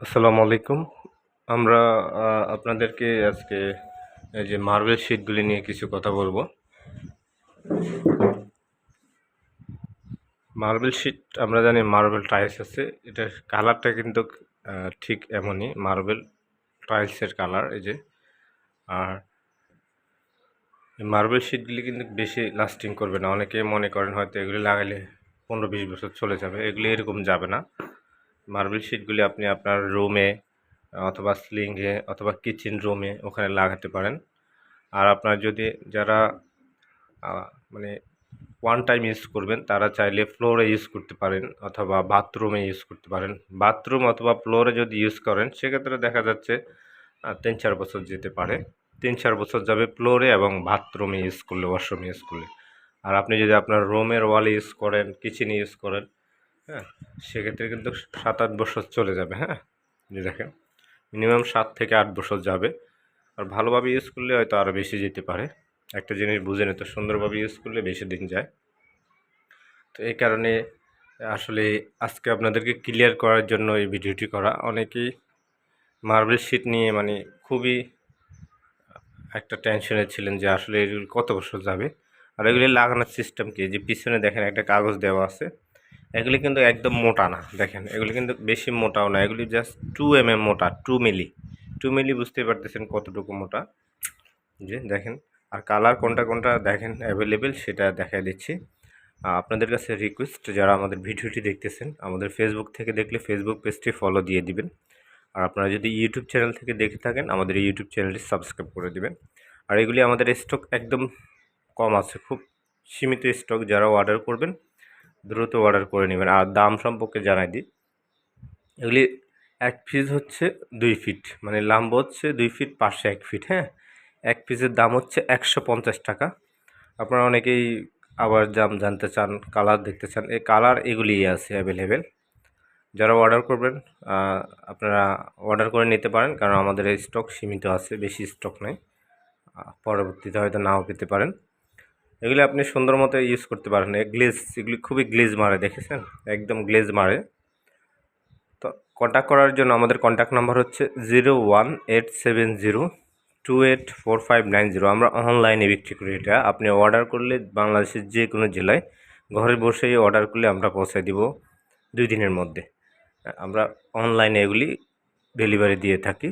আসসালামু আলাইকুম। আমরা আপনাদেরকে আজকে যে মার্বেল শিটগুলি নিয়ে কিছু কথা বলব। মার্বেল শিট আমরা জানি মার্বেল টাইলস আছে। এটার কালারটা কিন্তু ঠিক এমনই। মার্বেল টাইলসের কালার এই যে। আর মার্বেল শিটগুলি কিন্তু বেশি লাস্টিং করবে না। অনেকে মনে করেন হয়তো এগুলি লাগালে পনেরো বিশ বছর চলে যাবে। এগুলি এরকম যাবে না। মার্বেল শিটগুলি আপনি আপনার রুমে অথবা স্লিংয়ে অথবা কিচেন রুমে ওখানে লাগাতে পারেন। আর আপনার যদি যারা মানে ওয়ান টাইম ইউজ করবেন, তারা চাইলে ফ্লোরে ইউজ করতে পারেন, অথবা বাথরুমে ইউজ করতে পারেন। বাথরুম অথবা ফ্লোরে যদি ইউজ করেন, সেক্ষেত্রে দেখা যাচ্ছে তিন চার বছর যেতে পারে। তিন চার বছর যাবে ফ্লোরে এবং বাথরুমে ইউজ করলে ওয়াশরুমে ইউজ করলে। আর আপনি যদি আপনার রুমের ওয়ালে ইউজ করেন কিচেনে ইউজ করেন হ্যাঁ সেক্ষেত্রে কিন্তু সাত আট বছর চলে যাবে হ্যাঁ? যে দেখেন মিনিমাম সাত থেকে আট বছর যাবে। আর ভালোভাবে ইউজ করলে হয়তো আরও বেশি যেতে পারে। একটা জিনিস বুঝে নিতে সুন্দরভাবে ইউজ করলে বেশি দিন যায়। তো এই কারণে আসলে আজকে আপনাদেরকে ক্লিয়ার করার জন্য এই ভিডিওটি করা। অনেকেই মার্বেল শিট নিয়ে মানে খুবই একটা টেনশনে ছিলেন যে আসলে এগুলি কত বছর যাবে? আর এগুলি লাগানোর সিস্টেম কি? যে পিছনে দেখেন একটা কাগজ দেওয়া আছে। এগুলি কিন্তু একদম মোটা না, দেখেন। এগুলি কিন্তু বেশি মোটাও না, এগুলি জাস্ট টু এম এম মোটা টু মিলি টু মিলি বুঝতে পারতেছেন কতটুকু মোটা। যে দেখেন, আর কালার কোনটা কোনটা দেখেন অ্যাভেলেবেল সেটা দেখা দিচ্ছি। আপনাদের কাছে রিকোয়েস্ট যারা আমাদের ভিডিওটি দেখতেছেন, আমাদের ফেসবুক থেকে দেখলে ফেসবুক পেজটি ফলো দিয়ে দিবেন। আর আপনারা যদি ইউটিউব চ্যানেল থেকে দেখে থাকেন, আমাদের ইউটিউব চ্যানেলটি সাবস্ক্রাইব করে দিবেন। আর এগুলি আমাদের স্টক একদম কম আছে, খুব সীমিত স্টক যারা অর্ডার করবেন দ্রুত অর্ডার করে নেবেন। আর দাম সম্পর্কে জানাই দিই। এগুলি এক পিস হচ্ছে দুই ফিট মানে লাম্ব হচ্ছে দুই ফিট পাশে এক ফিট হ্যাঁ? এক পিসের দাম হচ্ছে একশো পঞ্চাশ টাকা। আপনারা অনেকেই আবার দাম জানতে চান কালার দেখতে চান, এই কালার এগুলিই আছে অ্যাভেলেবেল যারা অর্ডার করবেন আপনারা অর্ডার করে নিতে পারেন, কারণ আমাদের স্টক সীমিত আছে, বেশি স্টক নেই। পরবর্তীতে হয়তো নাও পেতে পারেন। এগুলি আপনি সুন্দর মতো ইউজ করতে পারেন। গ্লেজ এগুলি খুবই গ্লেজ মারে, দেখেছেন? একদম গ্লেজ মারে। তো কন্ট্যাক্ট করার জন্য আমাদের কন্ট্যাক্ট নাম্বার হচ্ছে zero one eight seven zero two eight four five nine zero আমরা অনলাইনে বিক্রি করি এটা। আপনি অর্ডার করলে বাংলাদেশের যে কোনো জেলায় ঘরে বসেই অর্ডার করলে আমরা পৌঁছে দিব দুই দিনের মধ্যে। আমরা অনলাইনে এগুলি ডেলিভারি দিয়ে থাকি।